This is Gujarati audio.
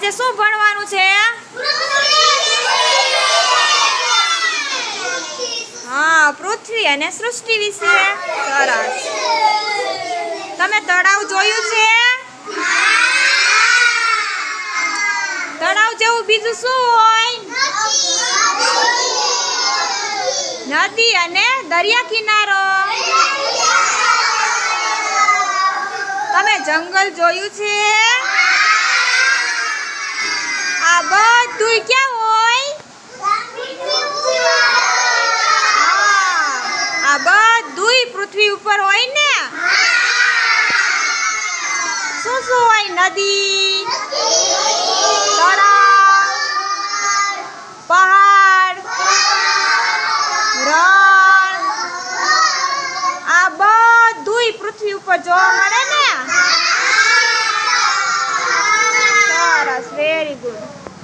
આજે શું ભણવાનું છે? હા, પૃથ્વી અને સૃષ્ટિ વિશે. સરસ. તમે તળાવ જોયું છે? તળાવ જેવું બીજું શું હોય? નદી અને દરિયા કિનારો. તમે જંગલ જોયું છે? બધું ક્યાં હોય આ બધુંય પૃથ્વી ઉપર હોય ને? શું શું હોય? નદી તળાવ પહાડ રણ. આ બધું પૃથ્વી ઉપર જોવા મળે ને? સરસ વેરી ગુડ